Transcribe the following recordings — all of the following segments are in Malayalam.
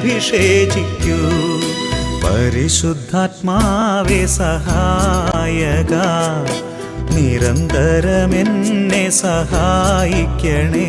അഭിഷേചിക്കൂ. പരിശുദ്ധാത്മാവേ സഹായക. നിരന്തരമെന്നെ സഹായിക്കണേ.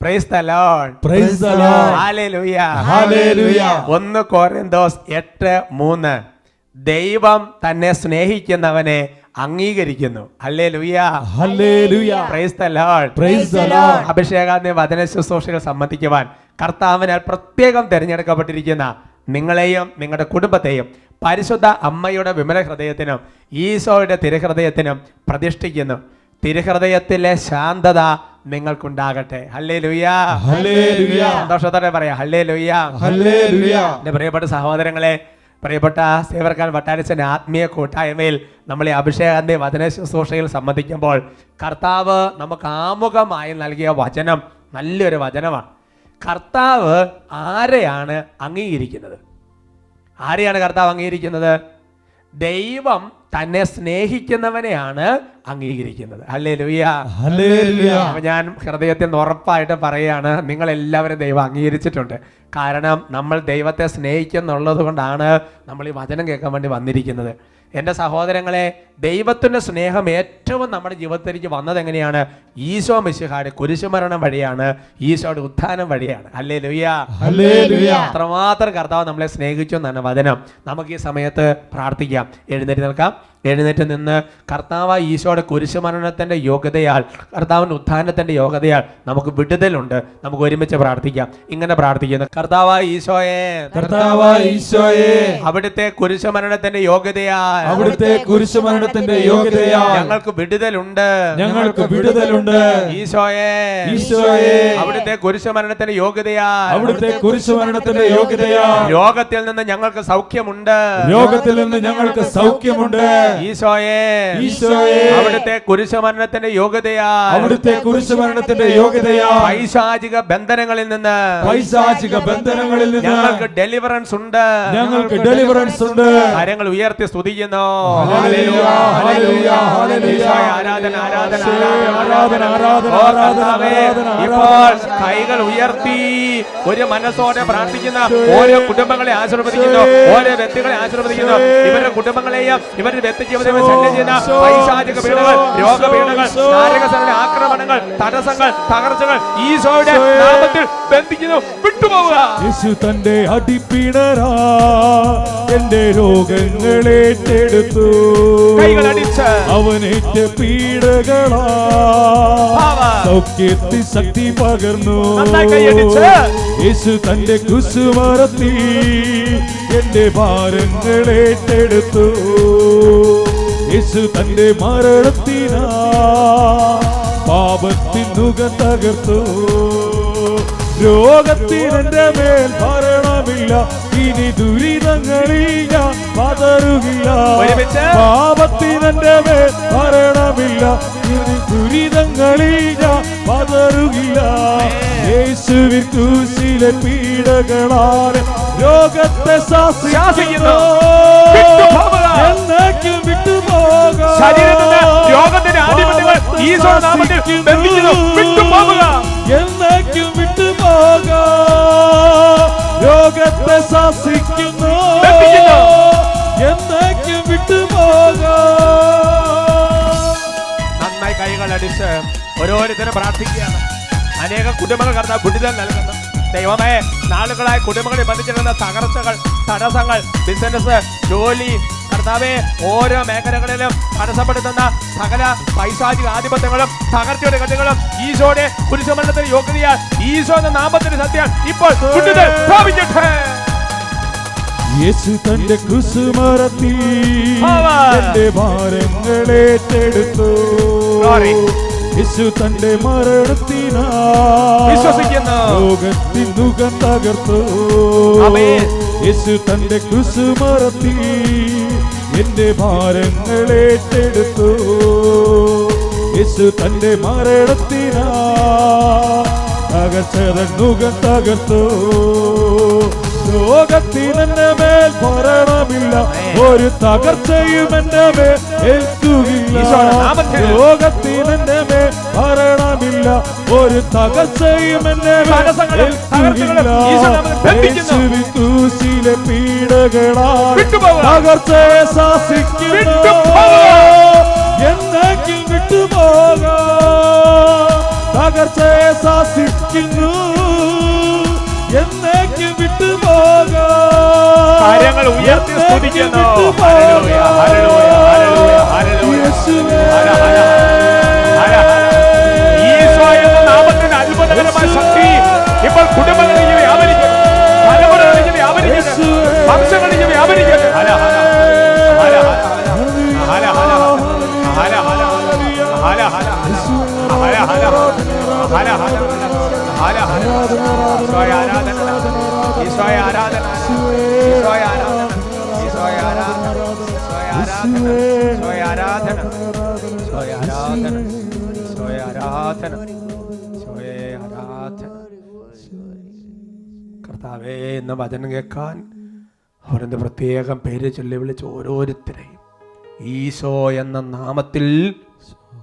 Praise the lord Praise the Lord. ഹല്ലേലൂയ Hallelujah. ഒന്ന് കോരിന്തോസ് എട്ട് മൂന്ന് ദൈവം തന്നെ സ്നേഹിക്കുന്നവനെ അംഗീകരിക്കുന്നു ഹല്ലേലൂയ Hallelujah. Praise the lord Praise the Lord. അഭിഷേകാന്തി വചന ശുശ്രൂഷകൾ സംബന്ധിക്കുവാൻ കർത്താവിനാൽ പ്രത്യേകം തിരഞ്ഞെടുക്കപ്പെട്ടിരിക്കുന്ന നിങ്ങളെയും നിങ്ങളുടെ കുടുംബത്തെയും പരിശുദ്ധ അമ്മയുടെ വിമല ഹൃദയത്തിനും ഈശോയുടെ തിരുഹൃദയത്തിനും പ്രതിഷ്ഠിക്കുന്നു തിരുഹൃദയത്തിലെ ശാന്തത നിങ്ങൾക്കുണ്ടാകട്ടെ. ഹല്ലേ ലുയാ. സന്തോഷത്തോടെ പറയാം. ഹല്ലേ ലുയാ എന്റെ പ്രിയപ്പെട്ട സഹോദരങ്ങളെ പ്രിയപ്പെട്ട സേവർക്കാൻ വട്ടാരിച്ചന്റെ ആത്മീയ കൂട്ടായ്മയിൽ നമ്മളെ അഭിഷേകാന്റെ വചന ശുശ്രൂഷയിൽ സംബന്ധിക്കുമ്പോൾ കർത്താവ് നമുക്ക് ആമുഖമായി നൽകിയ വചനം നല്ലൊരു വചനമാണ്. കർത്താവ് ആരെയാണ് അംഗീകരിക്കുന്നത്? ആരെയാണ് കർത്താവ് അംഗീകരിക്കുന്നത്? ദൈവം തന്നെ സ്നേഹിക്കുന്നവനെയാണ് അംഗീകരിക്കുന്നത്. അല്ലേ ലുയ്യ. ഞാൻ ഹൃദയത്തിൽ നിന്ന് ഉറപ്പായിട്ട് പറയുകയാണ് നിങ്ങൾ എല്ലാവരും ദൈവം അംഗീകരിച്ചിട്ടുണ്ട്. കാരണം നമ്മൾ ദൈവത്തെ സ്നേഹിക്കുന്നുള്ളത് കൊണ്ടാണ് നമ്മൾ ഈ വചനം കേൾക്കാൻ വേണ്ടി വന്നിരിക്കുന്നത്. എന്റെ സഹോദരങ്ങളെ ദൈവത്തിന്റെ സ്നേഹം ഏറ്റവും നമ്മുടെ ജീവിതത്തിലേക്ക് വന്നത് എങ്ങനെയാണ്? ഈശോ മിശിഹായുടെ കുരിശുമരണം വഴിയാണ് ഈശോയുടെ ഉത്ഥാനം വഴിയാണ്. അല്ലേ ലുയ്യ അത്രമാത്രം കർത്താവ് നമ്മളെ സ്നേഹിച്ചു എന്നാണ് വചനം. നമുക്ക് ഈ സമയത്ത് പ്രാർത്ഥിക്കാം. എഴുന്നേറ്റ് നിൽക്കാം. എഴുന്നേറ്റ് നിന്ന് കർത്താവ് ഈശോയുടെ കുരിശുമരണത്തിന്റെ യോഗ്യതയാൽ കർത്താവിന്റെ ഉത്ഥാനത്തിന്റെ യോഗ്യതയാൽ നമുക്ക് വിടുതലുണ്ട്. നമുക്ക് ഒരുമിച്ച് പ്രാർത്ഥിക്കാം. ഇങ്ങനെ പ്രാർത്ഥിക്കുന്നു. കർത്താവ് ഈശോയെ. കർത്താവ് ഈശോയെ. അവിടുത്തെ കുരിശുമരണത്തിന്റെ യോഗ്യതയാൽ. അവിടുത്തെ കുരിശുമരണത്തിന്റെ യോഗ്യതയാൽ ഞങ്ങൾക്ക് വിടുതലുണ്ട്. ഞങ്ങൾക്ക് വിടുതലുണ്ട്. ഈശോയെ. ഈശോയെ. അവിടുത്തെ കുരിശുമരണത്തിന്റെ യോഗ്യതയാൽ. അവിടുത്തെ കുരിശുമരണത്തിന്റെ യോഗ്യതയാൽ യോഗത്തിൽ നിന്ന് ഞങ്ങൾക്ക് സൗഖ്യമുണ്ട്. യോഗത്തിൽ നിന്ന് ഞങ്ങൾക്ക് സൗഖ്യമുണ്ട്. ഈശോയെ. ഈശോയെ. അവിടുത്തെ കുരിശുമരണത്തിന്റെ യോഗ്യതയാൽ. അവിടുത്തെ കുരിശുമരണത്തിന്റെ യോഗ്യതയാൽ. പൈശാചിക ബന്ധനങ്ങളിൽ നിന്ന്. പൈശാചിക ബന്ധനങ്ങളിൽ നിന്ന്. ഞങ്ങൾക്ക് ഡെലിവറൻസ് ഉണ്ട്. ഞങ്ങൾക്ക് ഡെലിവറൻസ് ഉണ്ട്. കാര്യങ്ങൾ ഉയർത്തി സ്തുതിക്കുന്നു. ആരാധന ആരാധന ആരാധന, ആരാധന, ഇപ്പോൾ കൈകൾ ഉയർത്തി ഒരു മനസ്സോടെ പ്രാർത്ഥിക്കുന്ന ഓരോ കുടുംബങ്ങളെ ആശീർവദിക്കുന്നു. ഓരോ വ്യക്തികളെ ആശീർവദിക്കുന്നു. ഇവരുടെ കുടുംബങ്ങളെയും ഇവരുടെ വ്യക്തി ദാമ്പത്യ ജീവിതത്തിൽ ശല്യം ചെയ്യുന്ന പൈശാചിക പീഡകൾ രോഗപീഡകൾ നാരകസരുടെ ആക്രമണങ്ങൾ തടസ്സങ്ങൾ തകർച്ചകൾ ഈശോയുടെ നാമത്തിൽ ബന്ധിക്കുന്നു വിട്ടുപോവുക. യേശു തന്റെ അടിപ്പിണരാ എന്റെ രോഗങ്ങളേറ്റെടുത്തു കൈകളടിച്ച് അവനേറ്റ പീഡകളാ. സൗഖ്യത്തിൽ ശക്തി പകർന്നു. യേശു തന്റെ കുസുമറത്തി എന്റെ ഭാരങ്ങളേറ്റെടുത്തു യേശു തന്റെ മരണത്തിനാ പാപത്തിൻ മുഖം തകർത്തു. രോഗത്തിനെന്റെ മേൽ ഭരണമില്ല. ഇനി ദുരിതങ്ങളിൽ ഞാൻ പതറുകില്ല പാപത്തിനെ പാപത്തിനെന്റെ മേൽ ഭരണമില്ല. ഇനി ദുരിതങ്ങളിൽ ഞാൻ പതറുകില്ല യേശുവിൻ ക്രൂശിലെ പീഡകളാണ് ശാസിക്കുന്നു. വിട്ടുപോകുക. എന്നേക്കും വിട്ടുപോകാം രോഗത്തിന്റെ ആധിപത്യങ്ങൾ ഈശോയുടെ നാമത്തിൽ ബന്ധിക്കുന്നു. വിട്ടുപോകുക. എന്നേക്കും വിട്ടുപോകാം രോഗത്തെ ശാസിക്കുന്നു ബന്ധിക്കുന്നു. എന്നേക്കും വിട്ടുപോകാം നന്നായി കൈകൾ അടിച്ച് ഓരോരുത്തരും പ്രാർത്ഥിക്കുകയാണ് അനേകം കുടുംബങ്ങൾ കടന്ന വിടുതൽ നൽകുന്നു ദൈവമേ നാളുകളായി കുടുംബങ്ങളിൽ ബന്ധിച്ചിരുന്ന തകർച്ചകൾ തടസ്സങ്ങൾ ബിസിനസ് ജോലി കർത്താവെ ഓരോ മേഖലകളിലും തടസ്സപ്പെടുത്തുന്ന സകല പൈശാചിക ആധിപത്യങ്ങളും തകർച്ചയുടെ കഥകളും ഈശോയുടെ പുരുഷമരണത്തിന് യോഗ്യതയാൽ ഈശോ എന്ന നാമത്തിന് സത്യം ഇപ്പോൾ യേശു തന്റെ കുസുമരത്തിൽ. എന്റെ ഭാരങ്ങളേറ്റെടുത്തു. യേശു തന്റെ മരണത്തിനാ വിശ്വസിക്കുന്നു. ലോകത്തിൻ മുഖം തകർത്തു. യേശു തന്റെ കുസുമരത്തിൽ എന്റെ ഭാരങ്ങളേറ്റെടുത്തു യേശു തന്റെ മരണത്തിനാ തകർച്ചതൻ മുഖം തകർത്തു ലോകത്തിനെന്റെ മേൽ ഭരണമില്ല ഒരു തകർച്ചയും എന്റെ മേൽ ഏൽക്കുകയില്ല. ലോകത്തിനെന്റെ ഇല്ല. ഒരു തകസയും എന്നെ പീഡകളാൽ എന്നേക്ക് വിട്ടുപോകാം. കാര്യങ്ങൾ ഉയർത്തി സ്തുതിക്കുന്നു. കർത്താവേ എന്ന വചനം കേൾക്കാൻ അവരെന്ത് പ്രത്യേകം പേര് ചൊല്ലി വിളിച്ച് ഓരോരുത്തരെയും ഈശോ എന്ന നാമത്തിൽ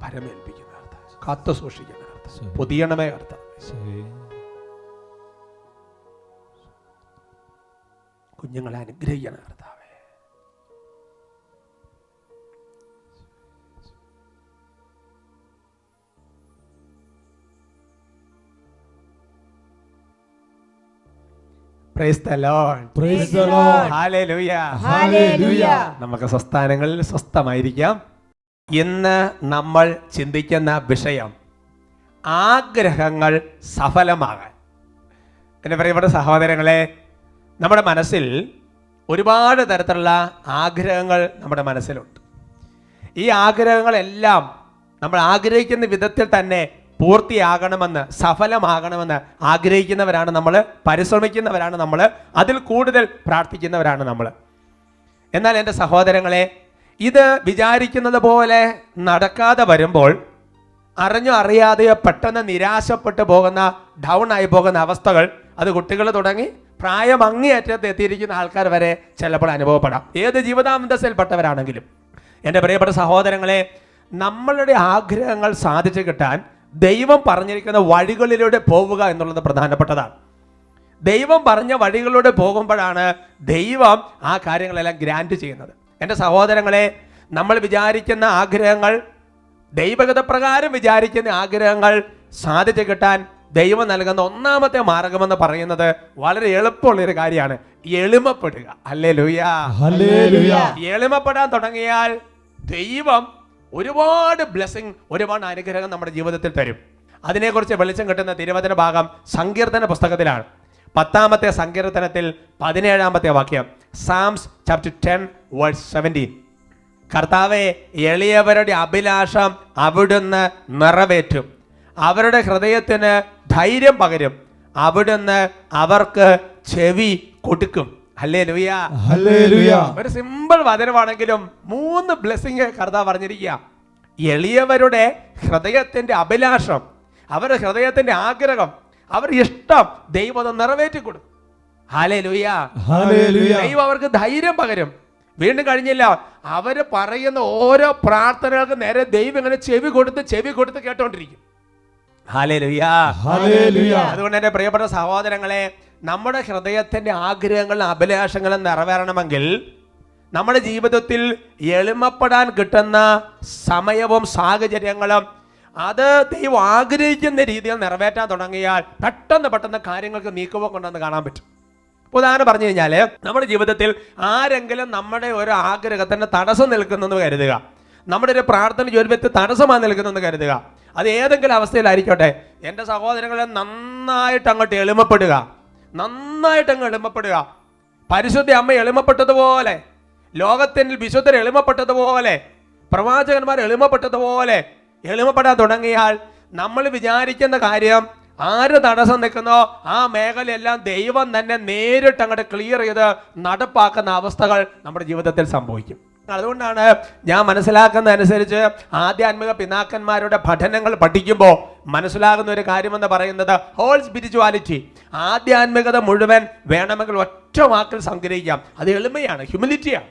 പരമേൽപ്പിക്കുന്ന അർത്ഥം. കാത്തു സൂക്ഷിക്കുന്ന അർത്ഥം. പൊതിയണമേ അർത്ഥം. കുഞ്ഞുങ്ങളെ അനുഗ്രഹിക്കണം കർത്താവേ Praise the Lord. Praise the Lord. Hallelujah. Hallelujah. നമുക്ക് സ്വസ്ഥാനങ്ങളിൽ സ്വസ്ഥമായിരിക്കാം ഇന്ന് നമ്മൾ ചിന്തിക്കുന്ന വിഷയം ആഗ്രഹങ്ങൾ സഫലമാകാൻ എന്നെ പറയപ്പെട്ട സഹോദരങ്ങളെ നമ്മുടെ മനസ്സിൽ ഒരുപാട് തരത്തിലുള്ള ആഗ്രഹങ്ങൾ നമ്മുടെ മനസ്സിലുണ്ട് ഈ ആഗ്രഹങ്ങളെല്ലാം നമ്മൾ ആഗ്രഹിക്കുന്ന വിധത്തിൽ തന്നെ പൂർത്തിയാകണമെന്ന് സഫലമാകണമെന്ന് ആഗ്രഹിക്കുന്നവരാണ് നമ്മൾ പരിശ്രമിക്കുന്നവരാണ് നമ്മൾ അതിൽ കൂടുതൽ പ്രാർത്ഥിക്കുന്നവരാണ് നമ്മൾ എന്നാൽ എന്റെ സഹോദരങ്ങളെ ഇത് വിചാരിക്കുന്നത് പോലെ നടക്കാതെ വരുമ്പോൾ അറിഞ്ഞോ അറിയാതെയോ പെട്ടെന്ന് നിരാശപ്പെട്ട് പോകുന്ന ഡൗൺ ആയി പോകുന്ന അവസ്ഥകൾ അത് കുട്ടികൾ തുടങ്ങി പ്രായം അങ്ങേയറ്റത്ത് എത്തിയിരിക്കുന്ന ആൾക്കാർ വരെ ചിലപ്പോൾ അനുഭവപ്പെടാം. ഏത് ജീവിതാന്തസ്സിൽപ്പെട്ടവരാണെങ്കിലും എന്റെ പ്രിയപ്പെട്ട സഹോദരങ്ങളെ നമ്മളുടെ ആഗ്രഹങ്ങൾ സാധിച്ചു കിട്ടാൻ ദൈവം പറഞ്ഞിരിക്കുന്ന വഴികളിലൂടെ പോവുക എന്നുള്ളത് പ്രധാനപ്പെട്ടതാണ്. ദൈവം പറഞ്ഞ വഴികളിലൂടെ പോകുമ്പോഴാണ് ദൈവം ആ കാര്യങ്ങളെല്ലാം ഗ്രാൻഡ് ചെയ്യുന്നത്. എന്റെ സഹോദരങ്ങളെ നമ്മൾ വിചാരിക്കുന്ന ആഗ്രഹങ്ങൾ ദൈവഗത പ്രകാരം വിചാരിക്കുന്ന ആഗ്രഹങ്ങൾ സാധിച്ചു കിട്ടാൻ ദൈവം നൽകുന്ന ഒന്നാമത്തെ മാർഗമെന്ന് പറയുന്നത് വളരെ എളുപ്പമുള്ളൊരു കാര്യമാണ്. എളിമപ്പെടുക. അല്ലേ ലുയാ എളിമപ്പെടാൻ തുടങ്ങിയാൽ ദൈവം ഒരുപാട് ബ്ലെസ്സിങ് ഒരുപാട് അനുഗ്രഹം നമ്മുടെ ജീവിതത്തിൽ തരും. അതിനെക്കുറിച്ച് വെളിച്ചം കിട്ടുന്ന തിരുവചന ഭാഗം സങ്കീർത്തന പുസ്തകത്തിലാണ്. പത്താമത്തെ സങ്കീർത്തനത്തിൽ പതിനേഴാമത്തെ വാക്യം psalms chapter ten verse seventeen കർത്താവെ എളിയവരുടെ അഭിലാഷം അവിടുന്ന് നിറവേറ്റും. അവരുടെ ഹൃദയത്തിന് ധൈര്യം പകരും. അവിടുന്ന് അവർക്ക് ചെവി കൊടുക്കും. ഒരു സിമ്പിൾ വചനമാണെങ്കിലും മൂന്ന് ബ്ലെസ്സിങ് കർത്താവ് പറഞ്ഞിരിക്കുക. എളിയവരുടെ ഹൃദയത്തിന്റെ അഭിലാഷം അവരുടെ ഹൃദയത്തിന്റെ ആഗ്രഹം അവരുടെ ഇഷ്ടം ദൈവം നിറവേറ്റി കൊടുക്കും ദൈവം അവർക്ക് ധൈര്യം പകരും. വീണ്ടും കഴിഞ്ഞില്ല. അവർ പറയുന്ന ഓരോ പ്രാർത്ഥനകൾക്ക് നേരെ ദൈവം ഇങ്ങനെ ചെവി കൊടുത്ത് ചെവി കൊടുത്ത് കേട്ടോണ്ടിരിക്കും. അതുകൊണ്ട് എന്റെ പ്രിയപ്പെട്ട സഹോദരങ്ങളെ നമ്മുടെ ഹൃദയത്തിന്റെ ആഗ്രഹങ്ങളും അഭിലാഷങ്ങളും നിറവേറണമെങ്കിൽ നമ്മുടെ ജീവിതത്തിൽ എളിമപ്പെടാൻ കിട്ടുന്ന സമയവും സാഹചര്യങ്ങളും അത് ദൈവം ആഗ്രഹിക്കുന്ന രീതിയിൽ നിറവേറ്റാൻ തുടങ്ങിയാൽ പെട്ടെന്ന് പെട്ടെന്ന് കാര്യങ്ങൾക്ക് നീക്കുമ്പോൾ കൊണ്ടെന്ന് കാണാൻ പറ്റും. ഉദാഹരണം പറഞ്ഞു കഴിഞ്ഞാൽ നമ്മുടെ ജീവിതത്തിൽ ആരെങ്കിലും നമ്മുടെ ഒരു ആഗ്രഹത്തിന് തടസ്സം നിൽക്കുന്നെന്ന് കരുതുക. നമ്മുടെ ഒരു പ്രാർത്ഥന ജോലിപത്ത് തടസ്സമായി നിൽക്കുന്നെന്ന് കരുതുക. അത് ഏതെങ്കിലും അവസ്ഥയിലായിരിക്കട്ടെ. എന്റെ സഹോദരങ്ങളെ നന്നായിട്ട് അങ്ങോട്ട് എളിമപ്പെടുക. നന്നായിട്ട് അങ്ങ് എളിമപ്പെടുക. പരിശുദ്ധ അമ്മ എളിമപ്പെട്ടതുപോലെ ലോകത്തിൽ വിശുദ്ധർ എളിമപ്പെട്ടതുപോലെ പ്രവാചകന്മാർ എളിമപ്പെട്ടതുപോലെ എളിമപ്പെടാൻ തുടങ്ങിയാൽ നമ്മൾ വിചാരിക്കുന്ന കാര്യം ആര് തടസ്സം നിൽക്കുന്നോ ആ മേഖലയെല്ലാം ദൈവം തന്നെ നേരിട്ട് അങ്ങോട്ട് ക്ലിയർ ചെയ്ത് നടപ്പാക്കുന്ന അവസ്ഥകൾ നമ്മുടെ ജീവിതത്തിൽ സംഭവിക്കും. അതുകൊണ്ടാണ് ഞാൻ മനസ്സിലാക്കുന്ന അനുസരിച്ച് ആധ്യാത്മിക പിതാക്കന്മാരുടെ പഠനങ്ങൾ പഠിക്കുമ്പോൾ മനസ്സിലാകുന്ന ഒരു കാര്യമെന്ന് പറയുന്നത് ഹോൾ സ്പിരിച്വാലിറ്റി ആധ്യാത്മികത മുഴുവൻ വേണമെങ്കിൽ ഒറ്റ വാക്കിൽ സംഗ്രഹിക്കാം. അത് എളിമയാണ് ഹ്യൂമിലിറ്റിയാണ്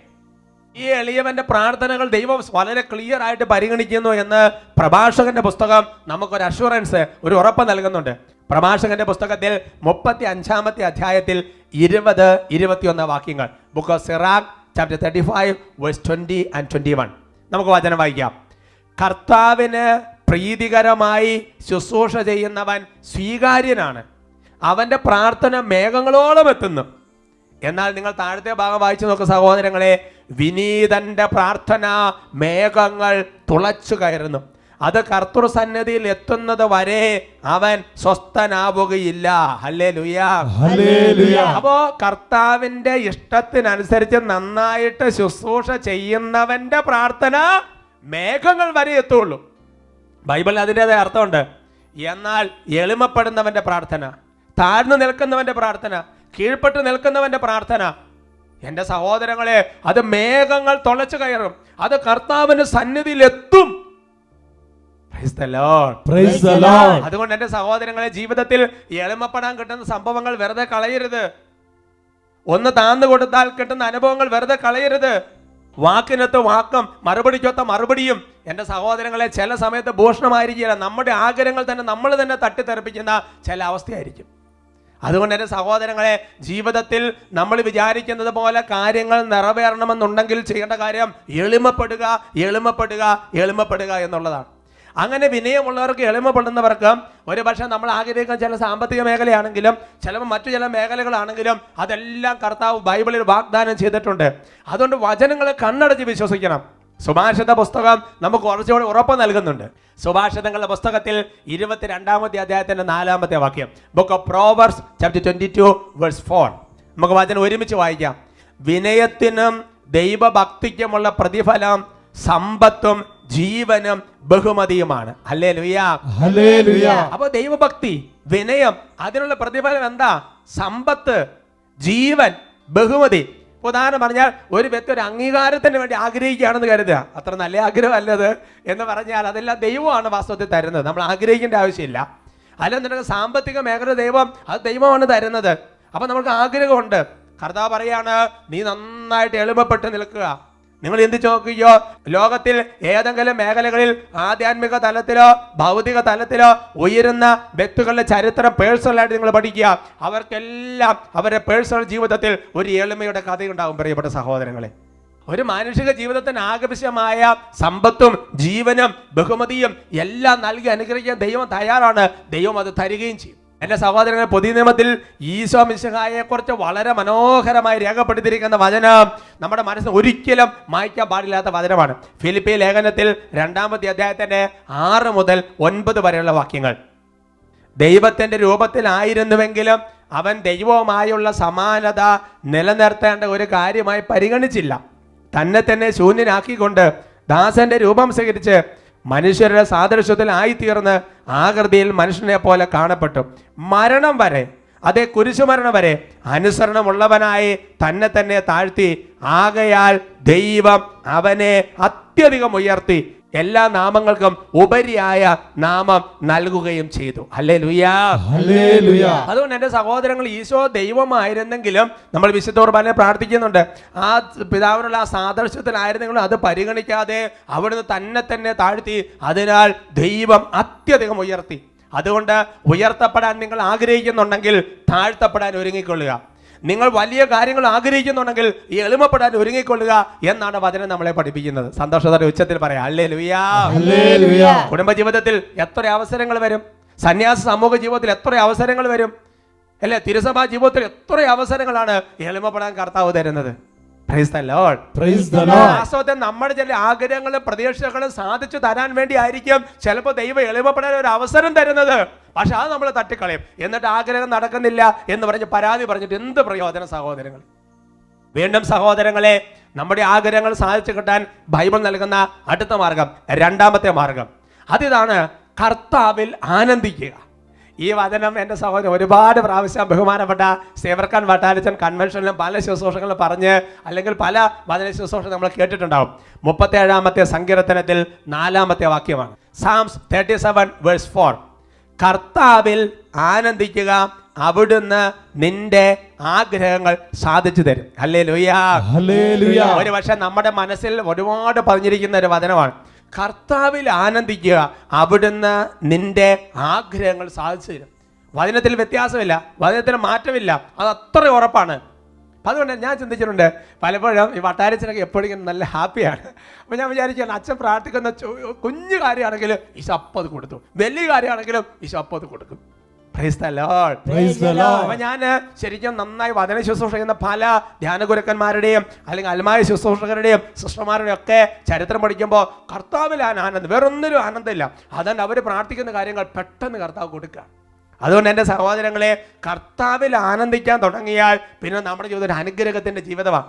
ഈ എളിയവന്റെ പ്രാർത്ഥനകൾ ദൈവം വളരെ ക്ലിയർ ആയിട്ട് പരിഗണിക്കുന്നു എന്ന് പ്രഭാഷകന്റെ പുസ്തകം നമുക്കൊരു അഷുറൻസ് ഒരു ഉറപ്പ് നൽകുന്നുണ്ട്. പ്രഭാഷകന്റെ പുസ്തകത്തിൽ മുപ്പത്തി അഞ്ചാമത്തെ അധ്യായത്തിൽ ഇരുപത് ഇരുപത്തിയൊന്ന് വാക്യങ്ങൾ. Book of Sirach chapter thirty five verse twenty and twenty one നമുക്ക് വചനം വായിക്കാം. കർത്താവിന് പ്രീതികരമായി ശുശ്രൂഷ ചെയ്യുന്നവൻ സ്വീകാര്യനാണ്. അവന്റെ പ്രാർത്ഥന മേഘങ്ങളോളം എത്തുന്നു. എന്നാൽ നിങ്ങൾ താഴത്തെ ഭാഗം വായിച്ചു നോക്കുക സഹോദരങ്ങളെ. വിനീതന്റെ പ്രാർത്ഥന മേഘങ്ങൾ തുളച്ചു കയറുന്നു. അത് കർത്തൃ സന്നദ്ധിയിൽ എത്തുന്നത് വരെ അവൻ സ്വസ്ഥനാവുകയില്ല. ഹല്ലേ ലുയാ അപ്പോ കർത്താവിന്റെ ഇഷ്ടത്തിനനുസരിച്ച് നന്നായിട്ട് ശുശ്രൂഷ ചെയ്യുന്നവന്റെ പ്രാർത്ഥന മേഘങ്ങൾ വരെ എത്തുള്ളൂ. ബൈബിളിൽ അതിന്റെതായ അർത്ഥമുണ്ട്. എന്നാൽ എളിമപ്പെടുന്നവന്റെ പ്രാർത്ഥന താഴ്ന്നു നിൽക്കുന്നവന്റെ പ്രാർത്ഥന കീഴ്പ്പെട്ട് നിൽക്കുന്നവന്റെ പ്രാർത്ഥന എന്റെ സഹോദരങ്ങളെ അത് മേഘങ്ങൾ തുളച്ചു കയറും. അത് കർത്താവിന്റെ സന്നിധിയിൽ എത്തും. അതുകൊണ്ട് എന്റെ സഹോദരങ്ങളെ ജീവിതത്തിൽ എളിമപ്പെടാൻ കിട്ടുന്ന സംഭവങ്ങൾ വെറുതെ കളയരുത്. ഒന്ന് താന്നു കൊടുത്താൽ കിട്ടുന്ന അനുഭവങ്ങൾ വെറുതെ കളയരുത്. വാക്കിനൊത്ത് വാക്കും മറുപടിക്കൊത്ത മറുപടിയും എന്റെ സഹോദരങ്ങളെ ചില സമയത്ത് ഭൂഷണമായിരിക്കില്ല നമ്മുടെ ആഗ്രഹങ്ങൾ തന്നെ നമ്മൾ തന്നെ തട്ടിത്തെറിപ്പിക്കുന്ന ചില അവസ്ഥയായിരിക്കും. അതുകൊണ്ട് എന്റെ സഹോദരങ്ങളെ ജീവിതത്തിൽ നമ്മൾ വിചാരിക്കുന്നത് പോലെ കാര്യങ്ങൾ നിറവേറണമെന്നുണ്ടെങ്കിൽ ചെയ്യേണ്ട കാര്യം എളിമപ്പെടുക എളിമപ്പെടുക എളിമപ്പെടുക എന്നുള്ളതാണ്. അങ്ങനെ വിനയമുള്ളവർക്ക് എളിമപ്പെടുന്നവർക്ക് ഒരു പക്ഷേ നമ്മൾ ആഗ്രഹിക്കുന്ന ചില സാമ്പത്തിക മേഖലയാണെങ്കിലും ചിലപ്പോൾ മറ്റു ചില മേഖലകളാണെങ്കിലും അതെല്ലാം കർത്താവ് ബൈബിളിൽ വാഗ്ദാനം ചെയ്തിട്ടുണ്ട്. അതുകൊണ്ട് വചനങ്ങളെ കണ്ണടച്ച് വിശ്വസിക്കണം. സുഭാഷിത പുസ്തകം നമുക്ക് കുറച്ചുകൂടി ഉറപ്പ് നൽകുന്നുണ്ട്. സുഭാഷിതങ്ങളുടെ പുസ്തകത്തിൽ ഇരുപത്തിരണ്ടാമത്തെ അധ്യായത്തിന്റെ നാലാമത്തെ വാക്യം. Book of proverbs chapter twenty two verse four നമുക്ക് വചനം ഒരുമിച്ച് വായിക്കാം. വിനയത്തിനും ദൈവഭക്തിക്കുമുള്ള പ്രതിഫലം സമ്പത്തും ജീവനും ബഹുമതിയുമാണ്. അല്ലേ ലുയാ അപ്പൊ ദൈവഭക്തി വിനയം അതിനുള്ള പ്രതിഫലം എന്താ? സമ്പത്ത് ജീവൻ ബഹുമതി. ഉദാഹരണം പറഞ്ഞാൽ ഒരു വ്യക്തി ഒരു അംഗീകാരത്തിന് വേണ്ടി ആഗ്രഹിക്കുകയാണെന്ന് കരുതുക. അത്ര നല്ല ആഗ്രഹമല്ലത് എന്ന് പറഞ്ഞാൽ അതെല്ലാം ദൈവമാണ് വാസ്തവത്തിൽ തരുന്നത്. നമ്മൾ ആഗ്രഹിക്കേണ്ട ആവശ്യമില്ല. അല്ലെന്നുണ്ടെങ്കിൽ സാമ്പത്തിക മേഖല ദൈവം അത് ദൈവമാണ് തരുന്നത്. അപ്പൊ നമുക്ക് ആഗ്രഹമുണ്ട്. കർത്താവ് പറയാണ് നീ നന്നായിട്ട് എളുപ്പപ്പെട്ട് നിൽക്കുക. നിങ്ങൾ ചിന്തിച്ചു നോക്കുകയോ ലോകത്തിൽ ഏതെങ്കിലും മേഖലകളിൽ ആധ്യാത്മിക തലത്തിലോ ഭൗതിക തലത്തിലോ ഉയരുന്ന വ്യക്തികളുടെ ചരിത്രം പേഴ്സണലായിട്ട് നിങ്ങൾ പഠിക്കുക. അവർക്കെല്ലാം അവരുടെ പേഴ്സണൽ ജീവിതത്തിൽ ഒരു എളിമയുടെ കഥയുണ്ടാകും പ്രിയപ്പെട്ട സഹോദരങ്ങളെ. ഒരു മാനുഷിക ജീവിതത്തിന് ആകർഷമായ സമ്പത്തും ജീവനും ബഹുമതിയും എല്ലാം നൽകി അനുഗ്രഹിക്കാൻ ദൈവം തയ്യാറാണ്. ദൈവം അത് തരികയും ചെയ്യും. എന്റെ സഹോദരങ്ങളെ പുതിയ നിയമത്തിൽ ഈശോ മിശിഹായെ കുറിച്ച് വളരെ മനോഹരമായി രേഖപ്പെടുത്തിയിരിക്കുന്ന വചനം നമ്മുടെ മനസ്സിന് ഒരിക്കലും മായ്ക്കാൻ പാടില്ലാത്ത വചനമാണ്. ഫിലിപ്പി ലേഖനത്തിൽ രണ്ടാമത്തെ അധ്യായത്തിന്റെ ആറ് മുതൽ ഒൻപത് വരെയുള്ള വാക്യങ്ങൾ. ദൈവത്തിന്റെ രൂപത്തിലായിരുന്നുവെങ്കിലും അവൻ ദൈവവുമായുള്ള സമാനത നിലനിർത്തേണ്ട ഒരു കാര്യമായി പരിഗണിച്ചില്ല. തന്നെ തന്നെ ശൂന്യനാക്കിക്കൊണ്ട് ദാസന്റെ രൂപം സ്വീകരിച്ച് മനുഷ്യരുടെ സാദൃശ്യത്തിൽ ആയിത്തീർന്ന് ആകൃതിയിൽ മനുഷ്യനെ പോലെ കാണപ്പെട്ടു. മരണം വരെ അതേ കുരിശുമരണം വരെ അനുസരണമുള്ളവനായി തന്നെ തന്നെ താഴ്ത്തി ആകയാൽ ദൈവം അവനെ അത്യധികം ഉയർത്തി എല്ലാ നാമങ്ങൾക്കും ഉപരിയായ നാമം നൽകുകയും ചെയ്തു. അല്ലേ ലുയാ അതുകൊണ്ട് എന്റെ സഹോദരങ്ങൾ ഈശോ ദൈവമായിരുന്നെങ്കിലും നമ്മൾ വിശുദ്ധ കുർബാനെ പ്രാർത്ഥിക്കുന്നുണ്ട്. ആ പിതാവിനുള്ള ആ സാദൃശ്യത്തിലായിരുന്നെങ്കിലും അത് പരിഗണിക്കാതെ അവിടുന്ന് തന്നെ തന്നെ താഴ്ത്തി. അതിനാൽ ദൈവം അത്യധികം ഉയർത്തി. അതുകൊണ്ട് ഉയർത്തപ്പെടാൻ നിങ്ങൾ ആഗ്രഹിക്കുന്നുണ്ടെങ്കിൽ താഴ്ത്തപ്പെടാൻ ഒരുങ്ങിക്കൊള്ളുക. നിങ്ങൾ വലിയ കാര്യങ്ങൾ ആഗ്രഹിക്കുന്നുണ്ടെങ്കിൽ ഈ എളിമപ്പെടാൻ ഒരുങ്ങിക്കൊള്ളുക എന്നാണ് വചനം നമ്മളെ പഠിപ്പിക്കുന്നത്. സന്തോഷത്തോടെ ഉച്ചത്തിൽ പറയാം. അല്ലേ ലുയാ കുടുംബജീവിതത്തിൽ എത്ര അവസരങ്ങൾ വരും? സന്യാസ സമൂഹ ജീവിതത്തിൽ എത്ര അവസരങ്ങൾ വരും? അല്ലേ? തിരുസഭാ ജീവിതത്തിൽ എത്ര അവസരങ്ങളാണ് എളിമപ്പെടാൻ കർത്താവ് തരുന്നത്? വാസ്തവത്തിൽ നമ്മുടെ ചില ആഗ്രഹങ്ങളും പ്രതീക്ഷകളും സാധിച്ചു തരാൻ വേണ്ടി ആയിരിക്കും ചിലപ്പോൾ ദൈവം എളിമപ്പെടാൻ ഒരു അവസരം തരുന്നത്. പക്ഷെ അത് നമ്മൾ തട്ടിക്കളയും. എന്നിട്ട് ആഗ്രഹം നടക്കുന്നില്ല എന്ന് പറഞ്ഞ് പരാതി പറഞ്ഞിട്ട് എന്ത് പ്രയോജന സഹോദരങ്ങൾ? വീണ്ടും സഹോദരങ്ങളെ നമ്മുടെ ആഗ്രഹങ്ങൾ സാധിച്ചു കിട്ടാൻ ബൈബിൾ നൽകുന്ന അടുത്ത മാർഗം രണ്ടാമത്തെ മാർഗം. അതിതാണ് കർത്താവിൽ ആനന്ദിക്കുക. ഈ വചനം എന്റെ സഹോദരൻ ഒരുപാട് പ്രാവശ്യം ബഹുമാനപ്പെട്ട സേവർക്കാൻ വട്ടാലിച്ചൻ കൺവെൻഷനിലും പല ശുശ്രൂഷകളും പറഞ്ഞ് അല്ലെങ്കിൽ പല വചന ശുശ്രൂഷ നമ്മൾ കേട്ടിട്ടുണ്ടാവും. മുപ്പത്തേഴാമത്തെ സങ്കീർത്തനത്തിൽ നാലാമത്തെ വാക്യമാണ്. Psalms thirty seven verse four കർത്താവിൽ ആനന്ദിക്കുക അവിടുന്ന് നിന്റെ ആഗ്രഹങ്ങൾ സാധിച്ചു തരും. അല്ലേ ലുയാ ഒരു പക്ഷെ നമ്മുടെ മനസ്സിൽ ഒരുപാട് പറഞ്ഞിരിക്കുന്ന ഒരു വചനമാണ്. കർത്താവിൽ ആനന്ദിക്കുക അവിടുന്ന് നിന്റെ ആഗ്രഹങ്ങൾ സാധിച്ചു തരും. വചനത്തിൽ വ്യത്യാസമില്ല വചനത്തിൽ മാറ്റമില്ല. അത് അത്ര ഉറപ്പാണ്. അതുകൊണ്ട് ഞാൻ ചിന്തിച്ചിട്ടുണ്ട് പലപ്പോഴും ഈ വട്ടാരച്ചനൊക്കെ എപ്പോഴും നല്ല ഹാപ്പിയാണ്. അപ്പോൾ ഞാൻ വിചാരിക്കുകയാണ് അച്ഛൻ പ്രാർത്ഥിക്കുന്ന കുഞ്ഞു കാര്യമാണെങ്കിലും ഈശോ അപ്പം അത് കൊടുത്തു. വലിയ കാര്യമാണെങ്കിലും ഈശോ അപ്പം അത് കൊടുക്കും. Praise the Lord. Praise the Lord. അപ്പൊ ഞാൻ ശരിക്കും നന്നായി വചന ശുശ്രൂഷ ചെയ്യുന്ന പല ധ്യാന ഗുരുക്കന്മാരുടെയും അല്ലെങ്കിൽ അൽമായ ശുശ്രൂഷകരുടെയും സിസ്റ്റർമാരുടെയും ഒക്കെ ചരിത്രം പഠിക്കുമ്പോൾ കർത്താവിൽ ആനന്ദം വേറൊന്നിലും ആനന്ദമില്ല അതുകൊണ്ട് അവർ പ്രാർത്ഥിക്കുന്ന കാര്യങ്ങൾ പെട്ടെന്ന് കർത്താവ് കൊടുക്കുക അതുകൊണ്ട് എന്റെ സഹോദരങ്ങളെ കർത്താവിൽ ആനന്ദിക്കാൻ തുടങ്ങിയാൽ പിന്നെ നമ്മുടെ ജീവിതം ഒരു അനുഗ്രഹത്തിന്റെ ജീവിതമാണ്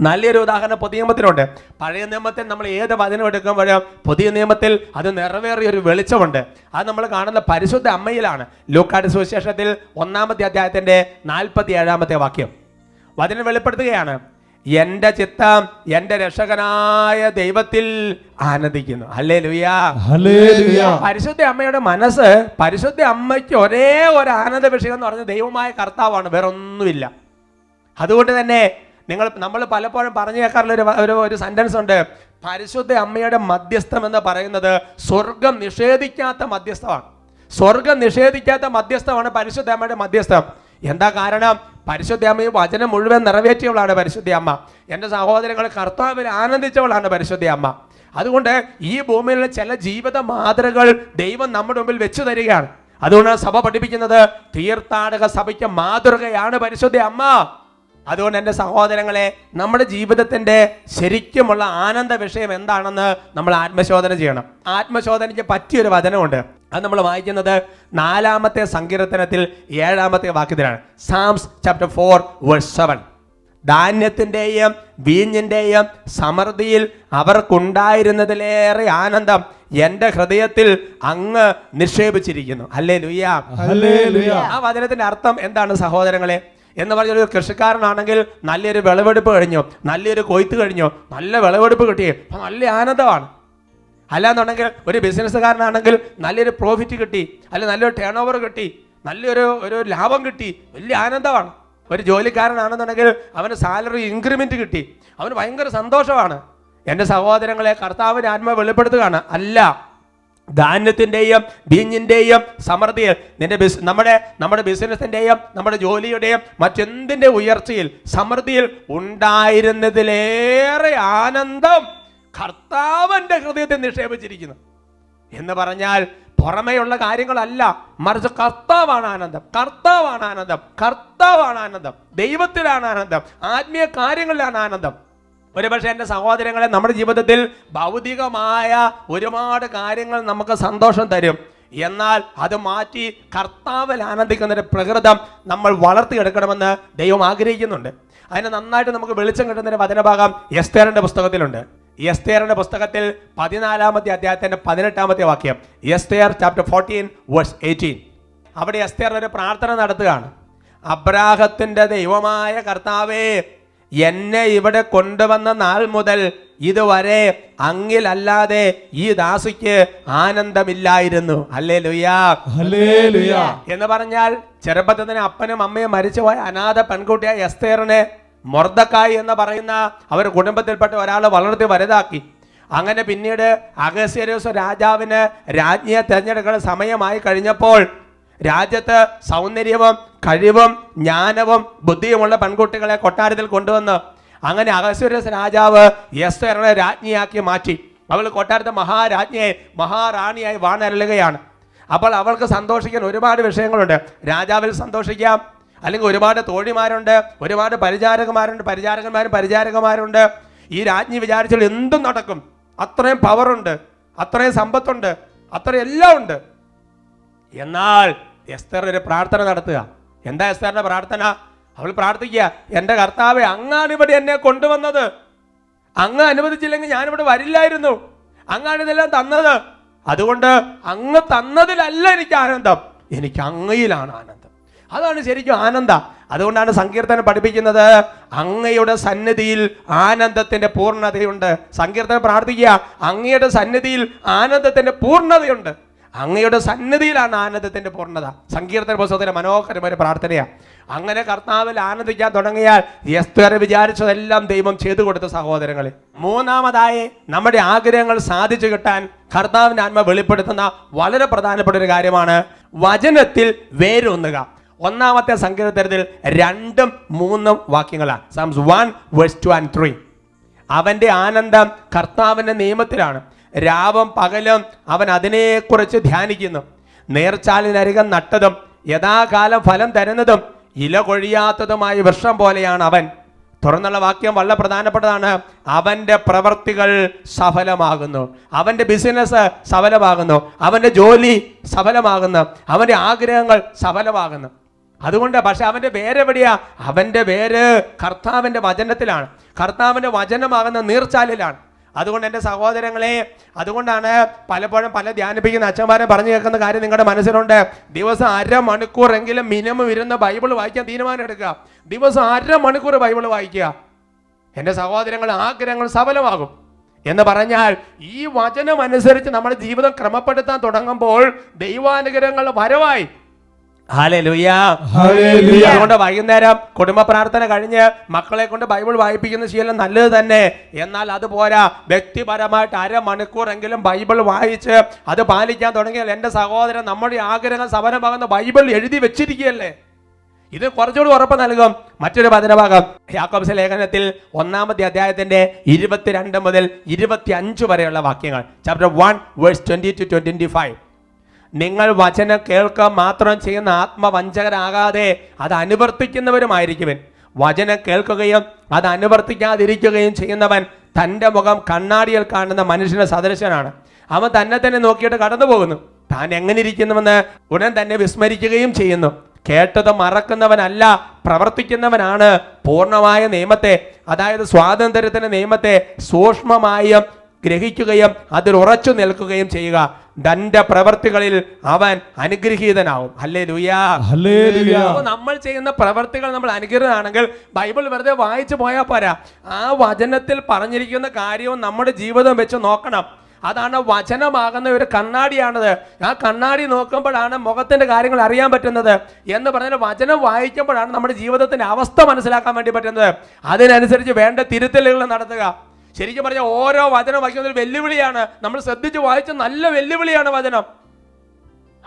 നല്ലൊരു ഉദാഹരണം പുതിയ നിയമത്തിലുണ്ട്. പഴയ നിയമത്തിൽ നമ്മൾ ഏത് വചനം എടുക്കുമ്പോഴും പുതിയ നിയമത്തിൽ അത് നിറവേറിയ ഒരു വെളിച്ചമുണ്ട്. അത് നമ്മൾ കാണുന്ന പരിശുദ്ധ അമ്മയിലാണ്. ലൂക്കാട് സുവിശേഷത്തിൽ ഒന്നാമത്തെ അധ്യായത്തിന്റെ നാൽപ്പത്തി ഏഴാമത്തെ വാക്യം. വചനം വെളിപ്പെടുത്തുകയാണ്. എന്റെ ചിത്തം എന്റെ രക്ഷകനായ ദൈവത്തിൽ ആനന്ദിക്കുന്നു. അല്ലേ ലുയാ പരിശുദ്ധ അമ്മയുടെ മനസ്സ് പരിശുദ്ധ അമ്മയ്ക്ക് ഒരേ ഒരു ആനന്ദ വിഷയം എന്ന് പറഞ്ഞ ദൈവമായ കർത്താവാണ്. വേറൊന്നുമില്ല. അതുകൊണ്ട് തന്നെ നിങ്ങൾ നമ്മൾ പലപ്പോഴും പറഞ്ഞു കേൾക്കാറുള്ള ഒരു സെന്റൻസ് ഉണ്ട്. പരിശുദ്ധ അമ്മയുടെ മധ്യസ്ഥം എന്ന് പറയുന്നത് സ്വർഗം നിഷേധിക്കാത്ത മധ്യസ്ഥമാണ്. സ്വർഗം നിഷേധിക്കാത്ത മധ്യസ്ഥമാണ് പരിശുദ്ധ അമ്മയുടെ മധ്യസ്ഥം. എന്താ കാരണം? പരിശുദ്ധ അമ്മ ഈ വചനം മുഴുവൻ നിറവേറ്റിയവളാണ് പരിശുദ്ധ അമ്മ. എന്റെ സഹോദരങ്ങൾ കർത്താവിൽ ആനന്ദിച്ചവളാണ് പരിശുദ്ധ അമ്മ. അതുകൊണ്ട് ഈ ഭൂമിയിലെ ചില ജീവിത മാതൃകൾ ദൈവം നമ്മുടെ മുമ്പിൽ വെച്ചു തരികയാണ്. അതുകൊണ്ടാണ് സഭ പഠിപ്പിക്കുന്നത് തീർത്ഥാടക സഭയ്ക്ക് മാതൃകയാണ് പരിശുദ്ധ അമ്മ. അതുകൊണ്ട് എന്റെ സഹോദരങ്ങളെ നമ്മുടെ ജീവിതത്തിന്റെ ശരിക്കുമുള്ള ആനന്ദ വിഷയം എന്താണെന്ന് നമ്മൾ ആത്മശോധന ചെയ്യണം. ആത്മശോധനയ്ക്ക് പറ്റിയൊരു വചനമുണ്ട്. അത് നമ്മൾ വായിക്കുന്നത് നാലാമത്തെ സങ്കീർത്തനത്തിൽ ഏഴാമത്തെ വാക്യത്തിലാണ്. Psalms chapter four verse seven ധാന്യത്തിന്റെയും വീഞ്ഞിന്റെയും സമൃദ്ധിയിൽ അവർക്കുണ്ടായിരുന്നതിലേറെ ആനന്ദം എന്റെ ഹൃദയത്തിൽ അങ്ങ് നിക്ഷേപിച്ചിരിക്കുന്നു. അല്ലേ ലുയ്യ ആ വചനത്തിന്റെ അർത്ഥം എന്താണ് സഹോദരങ്ങളെ? എന്ന് പറഞ്ഞ ഒരു കൃഷിക്കാരനാണെങ്കിൽ നല്ലൊരു വിളവെടുപ്പ് കഴിഞ്ഞു നല്ലൊരു കൊയ്ത്ത് കഴിഞ്ഞു നല്ല വിളവെടുപ്പ് കിട്ടി. അപ്പം നല്ല ആനന്ദമാണ്. അല്ലാന്നുണ്ടെങ്കിൽ ഒരു ബിസിനസ്സുകാരനാണെങ്കിൽ നല്ലൊരു പ്രോഫിറ്റ് കിട്ടി അല്ലെ നല്ലൊരു ടേൺ ഓവർ കിട്ടി നല്ലൊരു ഒരു ലാഭം കിട്ടി. വലിയ ആനന്ദമാണ്. ഒരു ജോലിക്കാരനാണെന്നുണ്ടെങ്കിൽ അവന് സാലറി ഇൻക്രിമെന്റ് കിട്ടി. അവന് ഭയങ്കര സന്തോഷമാണ്. എന്റെ സഹോദരങ്ങളെ കർത്താവിന്റെ ആത്മ വെളിപ്പെടുത്തുകയാണ്. അല്ല ധാന്യത്തിന്റെയും ബീഞ്ഞിന്റെയും സമൃദ്ധിയിൽ നിന്റെ ബിസ് നമ്മുടെ നമ്മുടെ ബിസിനസ്സിന്റെയും നമ്മുടെ ജോലിയുടെയും മറ്റെന്തിന്റെ ഉയർച്ചയിൽ സമൃദ്ധിയിൽ ഉണ്ടായിരുന്നതിലേറെ ആനന്ദം കർത്താവന്റെ ഹൃദയത്തിൽ നിക്ഷേപിച്ചിരിക്കുന്നു. എന്ന് പറഞ്ഞാൽ പുറമേയുള്ള കാര്യങ്ങളല്ല മറിച്ച് കർത്താവാണ് ആനന്ദം. കർത്താവാണ് ആനന്ദം. കർത്താവാണ് ആനന്ദം. ദൈവത്തിലാണ് ആനന്ദം. ആത്മീയ കാര്യങ്ങളിലാണ് ആനന്ദം. ഒരുപക്ഷെ എന്റെ സഹോദരങ്ങളെ നമ്മുടെ ജീവിതത്തിൽ ഭൗതികമായ ഒരുപാട് കാര്യങ്ങൾ നമുക്ക് സന്തോഷം തരും. എന്നാൽ അത് മാറ്റി കർത്താവിൽ ഒരു പ്രകൃതം നമ്മൾ വളർത്തിയെടുക്കണമെന്ന് ദൈവം ആഗ്രഹിക്കുന്നുണ്ട്. അതിന് നന്നായിട്ട് നമുക്ക് വെളിച്ചം കിട്ടുന്നതിന് വചനഭാഗം എസ്തേറിന്റെ പുസ്തകത്തിലുണ്ട്. എസ്തേറിന്റെ പുസ്തകത്തിൽ പതിനാലാമത്തെ അധ്യായത്തിന്റെ പതിനെട്ടാമത്തെ വാക്യം. Esther chapter fourteen verse eighteen അവിടെ എസ്തേർ ഒരു പ്രാർത്ഥന നടത്തുകയാണ്. അബ്രാഹത്തിന്റെ ദൈവമായ കർത്താവേ എന്നെ ഇവിടെ കൊണ്ടുവന്ന നാൾ മുതൽ ഇതുവരെ അങ്ങിലല്ലാതെ ഈ ദാസിക്ക് ആനന്ദമില്ലായിരുന്നു. അല്ലേ ലുയാ എന്ന് പറഞ്ഞാൽ ചെറുപ്പത്തിൽ തന്നെ അപ്പനും അമ്മയും മരിച്ചുപോയ അനാഥ പെൺകുട്ടിയായ എസ്തേറിനെ മൊർദക്കായി എന്ന് പറയുന്ന അവർ കുടുംബത്തിൽപ്പെട്ട ഒരാൾ വളർത്തി വലുതാക്കി. അങ്ങനെ പിന്നീട് അഗസ്യരോസ് രാജാവിന് രാജ്ഞിയെ തിരഞ്ഞെടുക്കുന്ന സമയമായി കഴിഞ്ഞപ്പോൾ രാജ്യത്ത് സൗന്ദര്യവും കഴിവും ജ്ഞാനവും ബുദ്ധിയുമുള്ള പെൺകുട്ടികളെ കൊട്ടാരത്തിൽ കൊണ്ടുവന്ന് അങ്ങനെ അഹസ്വരസ് രാജാവ് യസ്വരനെ രാജ്ഞിയാക്കി മാറ്റി. അവൾ കൊട്ടാരത്തെ മഹാരാജ്ഞിയായി മഹാറാണിയായി വാണരളുകയാണ്. അപ്പോൾ അവൾക്ക് സന്തോഷിക്കാൻ ഒരുപാട് വിഷയങ്ങളുണ്ട്. രാജാവിൽ സന്തോഷിക്കാം. അല്ലെങ്കിൽ ഒരുപാട് തോഴിമാരുണ്ട് ഒരുപാട് പരിചാരകന്മാരുണ്ട് പരിചാരകന്മാരും പരിചാരകന്മാരുണ്ട്. ഈ രാജ്ഞി വിചാരിച്ചാൽ എന്തും നടക്കും. അത്രയും പവറുണ്ട് അത്രയും സമ്പത്തുണ്ട് അത്രയും എല്ലാം ഉണ്ട്. എന്നാൽ എസ്തർ ഒരു പ്രാർത്ഥന നടത്തുക. എന്താ എസ്തറിന്റെ പ്രാർത്ഥന? അവൾ പ്രാർത്ഥിക്കുക എന്റെ കർത്താവെ അങ്ങാണ് ഇവിടെ എന്നെ കൊണ്ടുവന്നത്. അങ്ങ് അനുവദിച്ചില്ലെങ്കിൽ ഞാനിവിടെ വരില്ലായിരുന്നു. അങ്ങാണ് ഇതെല്ലാം തന്നത്. അതുകൊണ്ട് അങ്ങ് തന്നതിലല്ല എനിക്ക് ആനന്ദം. എനിക്ക് അങ്ങയിലാണ് ആനന്ദം. അതാണ് ശരിക്കും ആനന്ദ. അതുകൊണ്ടാണ് സങ്കീർത്തനം പഠിപ്പിക്കുന്നത് അങ്ങയുടെ സന്നിധിയിൽ ആനന്ദത്തിന്റെ പൂർണതയുണ്ട്. സങ്കീർത്തനം പ്രാർത്ഥിക്കുക അങ്ങയുടെ സന്നിധിയിൽ ആനന്ദത്തിന്റെ പൂർണതയുണ്ട്. അങ്ങയുടെ സന്നിധിയിലാണ് ആനന്ദത്തിന്റെ പൂർണത. സങ്കീർത്തന പുസ്തകത്തിലെ മനോഹരമായ പ്രാർത്ഥനയാണ് അങ്ങനെ കർത്താവിൽ ആനന്ദിക്കാൻ തുടങ്ങിയാൽ യസ്തുവരെ വിചാരിച്ചതെല്ലാം ദൈവം ചെയ്തു കൊടുത്ത സഹോദരങ്ങളെ. മൂന്നാമതായി നമ്മുടെ ആഗ്രഹങ്ങൾ സാധിച്ചു കിട്ടാൻ കർത്താവിന്റെ ആത്മ വെളിപ്പെടുത്തുന്ന വളരെ പ്രധാനപ്പെട്ട ഒരു കാര്യമാണ് വചനത്തിൽ വേരൊന്നുക. ഒന്നാമത്തെ സങ്കീർത്തനത്തിൽ രണ്ടും മൂന്നും വാക്യങ്ങളാണ്. Psalms one verse two and three അവന്റെ ആനന്ദം കർത്താവിന്റെ നിയമത്തിലാണ്. രാവും പകലും അവൻ അതിനെക്കുറിച്ച് ധ്യാനിക്കുന്നു. നേർച്ചാലിനരികം നട്ടതും യഥാകാലം ഫലം തരുന്നതും ഇല കൊഴിയാത്തതുമായ വൃക്ഷം പോലെയാണ് അവൻ. തുറന്നുള്ള വാക്യം വളരെ പ്രധാനപ്പെട്ടതാണ്. അവന്റെ പ്രവർത്തികൾ സഫലമാകുന്നു. അവന്റെ ബിസിനസ് സഫലമാകുന്നു. അവന്റെ ജോലി സഫലമാകുന്നു. അവന്റെ ആഗ്രഹങ്ങൾ സഫലമാകുന്നു. അതുകൊണ്ട് പക്ഷെ അവന്റെ പേരെവിടെയാ അവന്റെ പേര് കർത്താവിന്റെ വചനത്തിലാണ്. കർത്താവിന്റെ വചനമാകുന്ന നീർച്ചാലിലാണ്. അതുകൊണ്ട് എന്റെ സഹോദരങ്ങളെ അതുകൊണ്ടാണ് പലപ്പോഴും പല ധ്യാനിപ്പിക്കുന്ന അച്ഛന്മാരെ പറഞ്ഞു കേൾക്കുന്ന കാര്യം നിങ്ങളുടെ മനസ്സിലുണ്ട്. ദിവസം അരമണിക്കൂറെങ്കിലും മിനിമം ഇരുന്ന് ബൈബിൾ വായിക്കാൻ തീരുമാനം എടുക്കുക. ദിവസം അരമണിക്കൂർ ബൈബിൾ വായിക്കുക. എന്റെ സഹോദരങ്ങൾ ആഗ്രഹങ്ങൾ സഫലമാകും. എന്ന് പറഞ്ഞാൽ ഈ വചനം അനുസരിച്ച് നമ്മുടെ ജീവിതം ക്രമപ്പെടുത്താൻ തുടങ്ങുമ്പോൾ ദൈവാനുഗ്രഹങ്ങൾ വരവായി. അതുകൊണ്ട് വൈകുന്നേരം കുടുംബ പ്രാർത്ഥന കഴിഞ്ഞ് മക്കളെ കൊണ്ട് ബൈബിൾ വായിപ്പിക്കുന്ന ശീലം നല്ലത് തന്നെ. എന്നാൽ അത് പോരാ വ്യക്തിപരമായിട്ട് അരമണിക്കൂറെങ്കിലും ബൈബിൾ വായിച്ച് അത് പാലിക്കാൻ തുടങ്ങിയാൽ എന്റെ സഹോദരൻ നമ്മുടെ ആഗ്രഹം സമരമാകുന്ന ബൈബിൾ എഴുതി വെച്ചിരിക്കുകയല്ലേ? ഇത് കുറച്ചുകൂടി ഉറപ്പ് നൽകും. മറ്റൊരു പതിനഭാഗം യാക്കോബ്സ് ലേഖനത്തിൽ ഒന്നാമത്തെ അധ്യായത്തിന്റെ ഇരുപത്തിരണ്ട് മുതൽ ഇരുപത്തി അഞ്ച് വരെയുള്ള വാക്യങ്ങൾ. Chapter one verse twenty to twenty five നിങ്ങൾ വചനം കേൾക്കുക മാത്രം ചെയ്യുന്ന ആത്മവഞ്ചകരാകാതെ അത് അനുവർത്തിക്കുന്നവരുമായിരിക്കും വചനം കേൾക്കുകയും അത് അനുവർത്തിക്കാതിരിക്കുകയും ചെയ്യുന്നവൻ തന്റെ മുഖം കണ്ണാടിയിൽ കാണുന്ന മനുഷ്യന് സദൃശനാണ്. അവൻ തന്നെ തന്നെ നോക്കിയിട്ട് കടന്നു പോകുന്നു. താൻ എങ്ങനെ ഇരിക്കുന്നുവെന്ന് ഉടൻ തന്നെ വിസ്മരിക്കുകയും ചെയ്യുന്നു. കേട്ടത് മറക്കുന്നവനല്ല പ്രവർത്തിക്കുന്നവനാണ് പൂർണമായ നിയമത്തെ അതായത് സ്വാതന്ത്ര്യത്തിന്റെ നിയമത്തെ സൂക്ഷ്മമായും ഗ്രഹിക്കുകയും അതിൽ ഉറച്ചു നിൽക്കുകയും ചെയ്യുക. തന്റെ പ്രവർത്തികളിൽ അവൻ അനുഗ്രഹീതനാവും. അല്ലേ ലുയാ നമ്മൾ ചെയ്യുന്ന പ്രവർത്തികൾ നമ്മൾ അനുഗ്രഹമാണെങ്കിൽ ബൈബിൾ വെറുതെ വായിച്ചു പോയാൽ പോരാ. ആ വചനത്തിൽ പറഞ്ഞിരിക്കുന്ന കാര്യവും നമ്മുടെ ജീവിതം വെച്ച് നോക്കണം. അതാണ് വചനമാകുന്ന ഒരു കണ്ണാടിയാണത്. ആ കണ്ണാടി നോക്കുമ്പോഴാണ് മുഖത്തിന്റെ കാര്യങ്ങൾ അറിയാൻ പറ്റുന്നത് എന്ന് പറഞ്ഞാൽ വചനം വായിക്കുമ്പോഴാണ് നമ്മുടെ ജീവിതത്തിന്റെ അവസ്ഥ മനസ്സിലാക്കാൻ വേണ്ടി പറ്റുന്നത്. അതിനനുസരിച്ച് വേണ്ട തിരുത്തലുകൾ നടത്തുക. ശരിക്കും പറഞ്ഞാൽ ഓരോ വചനം വായിക്കുന്നത് ഒരു വെല്ലുവിളിയാണ്. നമ്മൾ ശ്രദ്ധിച്ച് വായിച്ച നല്ല വെല്ലുവിളിയാണ് വചനം.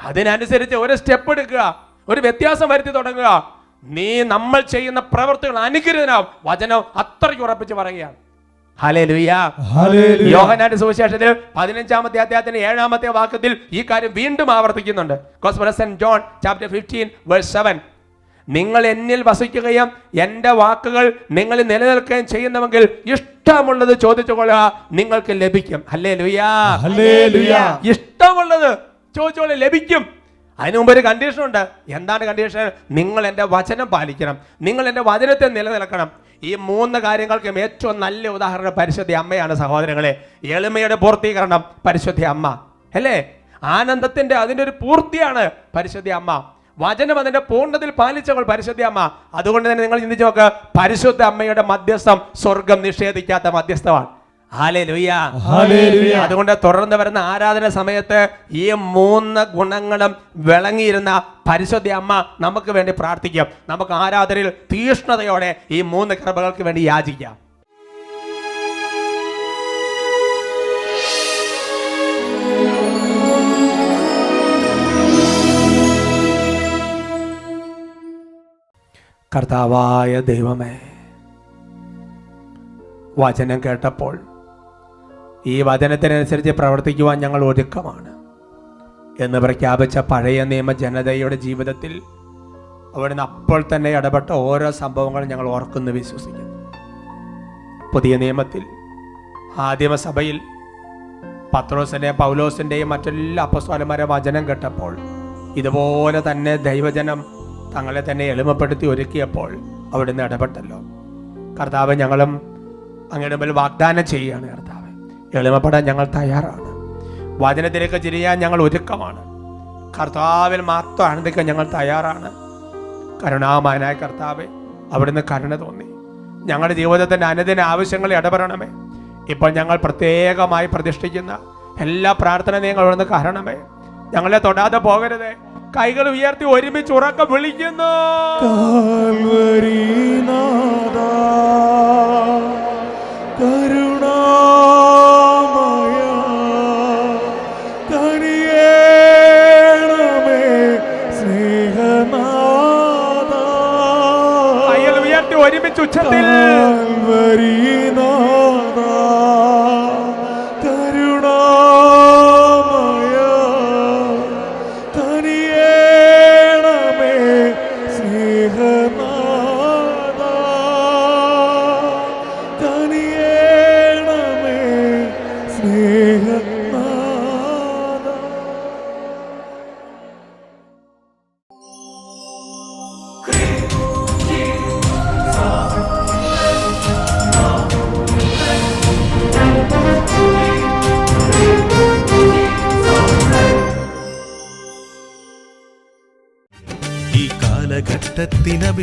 അതിനനുസരിച്ച് ഒരു സ്റ്റെപ്പ് എടുക്കുക. ഒരു വ്യത്യാസം വരുത്തി തുടങ്ങുക. നീ നമ്മൾ ചെയ്യുന്ന പ്രവൃത്തികൾ അനുഗ്രഹനാവും വചനം അത്രയ്ക്ക് ഉറപ്പിച്ച് പറയുകയാണ്. യോഹനാന്റെ സുവിശേഷത്തിൽ പതിനഞ്ചാമത്തെ അധ്യായത്തിന്റെ ഏഴാമത്തെ വാക്യത്തിൽ ഈ കാര്യം വീണ്ടും ആവർത്തിക്കുന്നുണ്ട്. John chapter fifteen verse seven നിങ്ങൾ എന്നിൽ വസിക്കുകയും എന്റെ വാക്കുകൾ നിങ്ങൾ നിലനിൽക്കുകയും ചെയ്യുന്നുവെങ്കിൽ ഇഷ്ടമുള്ളത് ചോദിച്ചുകൊള്ളുക നിങ്ങൾക്ക് ലഭിക്കും. ഹല്ലേ ലുയാ. ഇഷ്ടമുള്ളത് ചോദിച്ചോളെ ലഭിക്കും. അതിനു മുമ്പ് ഒരു കണ്ടീഷൻ ഉണ്ട്. എന്താണ് കണ്ടീഷൻ നിങ്ങൾ എന്റെ വചനം പാലിക്കണം. നിങ്ങൾ എന്റെ വചനത്തെ നിലനിൽക്കണം. ഈ മൂന്ന് കാര്യങ്ങൾക്കും ഏറ്റവും നല്ല ഉദാഹരണം പരിശുദ്ധ അമ്മയാണ് സഹോദരങ്ങളെ. എളിമയുടെ പൂർത്തീകരണം പരിശുദ്ധ അമ്മ. അല്ലേ? ആനന്ദത്തിന്റെ അതിന്റെ ഒരു പൂർത്തിയാണ് പരിശുദ്ധ അമ്മ. വചനം അതിന്റെ പൂർണത്തിൽ പാലിച്ചവൾ പരിശുദ്ധ അമ്മ. അതുകൊണ്ട് തന്നെ നിങ്ങൾ ചിന്തിച്ചു നോക്ക് പരിശുദ്ധ അമ്മയുടെ മധ്യസ്ഥം സ്വർഗം നിഷേധിക്കാത്ത മധ്യസ്ഥമാണ്. അതുകൊണ്ട് തുടർന്ന് വരുന്ന ആരാധന സമയത്ത് ഈ മൂന്ന് ഗുണങ്ങളും വിളങ്ങിയിരുന്ന പരിശുദ്ധ അമ്മ നമുക്ക് വേണ്ടി പ്രാർത്ഥിക്കാം. നമുക്ക് ആരാധനയിൽ തീഷ്ണതയോടെ ഈ മൂന്ന് കൃപകൾക്ക് വേണ്ടി യാചിക്കാം. കർത്താവായ ദൈവമേ വചനം കേട്ടപ്പോൾ ഈ വചനത്തിനനുസരിച്ച് പ്രവർത്തിക്കുവാൻ ഞങ്ങൾ ഒരുക്കമാണ് എന്ന് പ്രഖ്യാപിച്ച പഴയ നിയമ ജനതയുടെ ജീവിതത്തിൽ അവിടുന്ന് അപ്പോൾ തന്നെ ഇടപെട്ട ഓരോ സംഭവങ്ങളും ഞങ്ങൾ ഓർക്കുന്നു വിശ്വസിക്കുന്നു. പുതിയ നിയമത്തിൽ ആദിമസഭയിൽ പത്രോസിന്റെയും പൗലോസിന്റെയും മറ്റെല്ലാ അപ്പസ്വാലന്മാരെ വചനം കേട്ടപ്പോൾ ഇതുപോലെ തന്നെ ദൈവജനം തങ്ങളെ തന്നെ എളിമപ്പെടുത്തി ഒരുക്കിയപ്പോൾ അവിടുന്ന് ഇടപെട്ടല്ലോ. കർത്താവ് ഞങ്ങളും അങ്ങയുടെ മുമ്പിൽ വാഗ്ദാനം ചെയ്യുകയാണ് കർത്താവ്. എളിമപ്പെടാൻ ഞങ്ങൾ തയ്യാറാണ്. വചനത്തിലേക്ക് ചിരിയാൻ ഞങ്ങൾ ഒരുക്കമാണ്. കർത്താവിൽ മാത്രം ആനന്ദിക്കാൻ ഞങ്ങൾ തയ്യാറാണ്. കരുണാമാനായ കർത്താവ് അവിടുന്ന് കരുണ തോന്നി. ഞങ്ങളുടെ ജീവിതത്തിന്റെ അനുദിന ആവശ്യങ്ങൾ ഇടപെടണമേ. ഇപ്പോൾ ഞങ്ങൾ പ്രത്യേകമായി പ്രതിഷ്ഠിക്കുന്ന എല്ലാ പ്രാർത്ഥന നിങ്ങൾ അവിടുന്ന് കാരണമേ. ഞങ്ങളെ തൊടാതെ പോകരുത്. കൈകൾ ഉയർത്തി ഒരുമിച്ച് ഉറക്കം വിളിക്കുന്നു കാൽവരിനാഥാ, കരുണാമയ, കനിയേണമേ, സ്നേഹനാഥാ. കൈകൾ ഉയർത്തി ഒരുമിച്ച് ഉച്ചത്തിൽ കാൽവരിനാഥാ,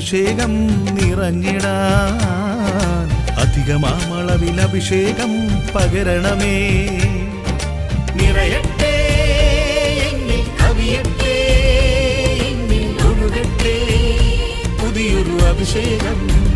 അഭിഷേകം നിറഞ്ഞിടാൻ. അധികമാമളവിൽ അഭിഷേകം പകരണമേ. നിറയട്ടെ കവിയട്ടെ പുതിയൊരു അഭിഷേകം